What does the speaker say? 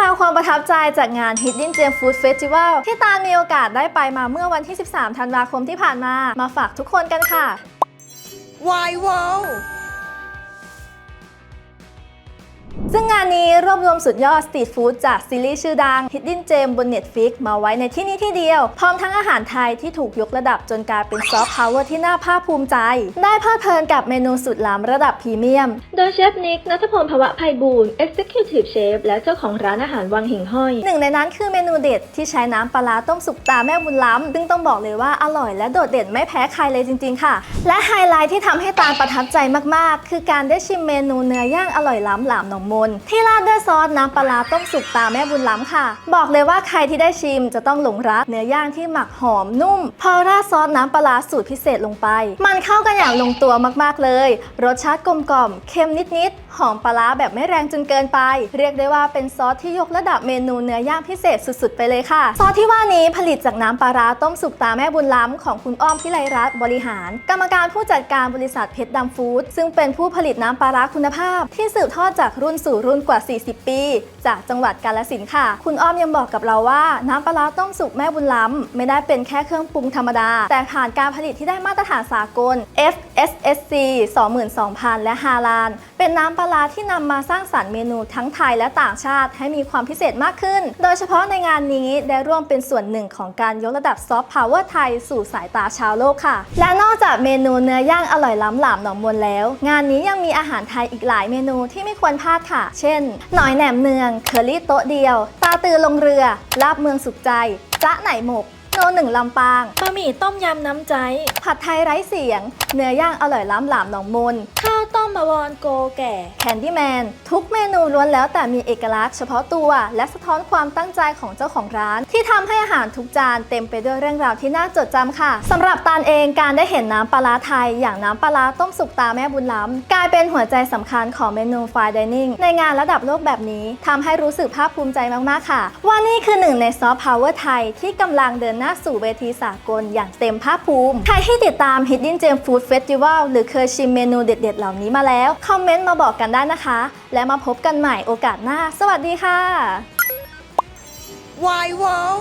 ราวความประทับใจจากงาน Hidden Gem Food Festival ที่ตาลมีโอกาสได้ไปมาเมื่อวันที่ 13 ธันวาคมที่ผ่านมา มาฝากทุกคนกันค่ะ Why wow ซึ่งงานนี้รวบรวมสุดยอดสตรีทฟู้ดจากซีรีส์ชื่อดัง Hidden Gem บน Netflix มาไว้ในที่นี้ที่เดียว พร้อมทั้งอาหารไทยที่ถูกยกระดับจนกลายเป็นซอฟต์พาวเวอร์ที่น่าภาคภูมิใจ ได้เพลิดเพลินกับเมนูสุดล้ำระดับพรีเมียม โดยเชฟนิกนัทพลภวะไพบูลย์ Executive Chef และเจ้าของร้านอาหารวังหิ่งห้อย หนึ่งในนั้นคือเมนูเด็ดที่ใช้น้ำปลาร้าต้มสุกตาแม่บุญล้ำซึ่งต้องบอกเลยว่าอร่อยและโดดเด่นไม่แพ้ใครเลยจริง ๆ ค่ะ และไฮไลท์ที่ทำให้ตาลประทับใจมากๆ คือการได้ชิมเมนูเนื้อย่างอร่อยล้ำหลามหนองมน ที่ราดด้วยซอสน้ำปลาต้มสุกตาแม่บุญล้ำค่ะ บอกเลยว่าใครที่ได้ชิมจะต้องหลงรักเนื้อย่างที่หมักหอมนุ่ม พอราดซอสน้ำปลาสูตรพิเศษลงไป มันเข้ากันอย่างลงตัวมากๆเลย รสชาติกลมกล่อมเค็มนิดๆหอมปลาร้าแบบไม่แรงจนเกินไป เรียกได้ว่าเป็นซอสที่ยกระดับเมนูเนื้อย่างพิเศษสุดๆ ไปเลยค่ะ ซอสที่ว่านี้ผลิตจากน้ำปลาต้มสุกตาแม่บุญล้ำของคุณอ้อมพิไลรัตน์บริหาร กรรมการผู้จัดการบริษัทเพชรดำฟู้ดซึ่งเป็นผู้ผลิตน้ำปลาร้าคุณภาพที่สืบทอดจากรุ่นสู่รุ่นกว่า 40 ปี จากจังหวัดกาฬสินค่ะ คุณอ้อมยังบอกกับเราว่า น้ำปลาร้าต้มสุกแม่บุญล้ำ ไม่ได้เป็นแค่เครื่องปรุงธรรมดา แต่ผ่านการผลิตที่ได้มาตรฐานสากล FSSC 22,000 และฮาลาน เป็นน้ำปลาที่นำมาสร้างสรรค์เมนูทั้งไทยและต่างชาติให้มีความพิเศษมากขึ้น โดยเฉพาะในงานนี้ได้ร่วมเป็นส่วนหนึ่งของการยกระดับซอฟต์พาวเวอร์ไทยสู่สายตาชาวโลกค่ะ และนอกจากเมนูเนื้อย่างอร่อยล้ำหลามหนองมนแล้ว งานนี้ยังมีอาหารไทยอีกหลายเมนูที่ไม่ควรพลาดค่ะเช่น หน่อยแหนมเนืองเคอรี่โต๊ะเดียว ตาตือลงเรือ ลาบเมืองสุขใจ จ๊ะไหนหมก โนหนึ่งลำปาง บะหมี่ต้มยำน้ำใจ ผัดไทยไร้เสียง เนื้อย่างอร่อยล้ำหลามหนองมนข้าวต้มบะวอนโกแก่ แคนดี้แมน ทุกเมนูล้วนแล้วแต่มีเอกลักษณ์เฉพาะตัวและสะท้อนความตั้งใจของเจ้าของร้าน ที่ทำให้อาหารทุกจานเต็มไปด้วยเรื่องราวที่น่าจดจำค่ะสำหรับตาลเองการได้เห็นน้ำปลาร้าไทย อย่างน้ำปลาร้าต้มสุกตาแม่บุญล้ำกลายเป็นหัวใจสำคัญของเมนูฟายดิเนิ่งในงานระดับโลกแบบนี้ทำให้รู้สึกภาคภูมิใจมากๆค่ะ ว่านี่คือหนึ่งในซอฟต์พาวเวอร์ไทยที่กำลังเดินหน้าสู่เวทีสากลอย่างเต็มภาคภูมิ ใครที่ติดตาม Hidden Gem Food Festival หรือเคยชิมเมนูเด็ด ๆ เหล่านี้มาแล้ว คอมเมนต์มาบอกกันได้นะคะ และมาพบกันใหม่โอกาสหน้า สวัสดีค่ะ Why wow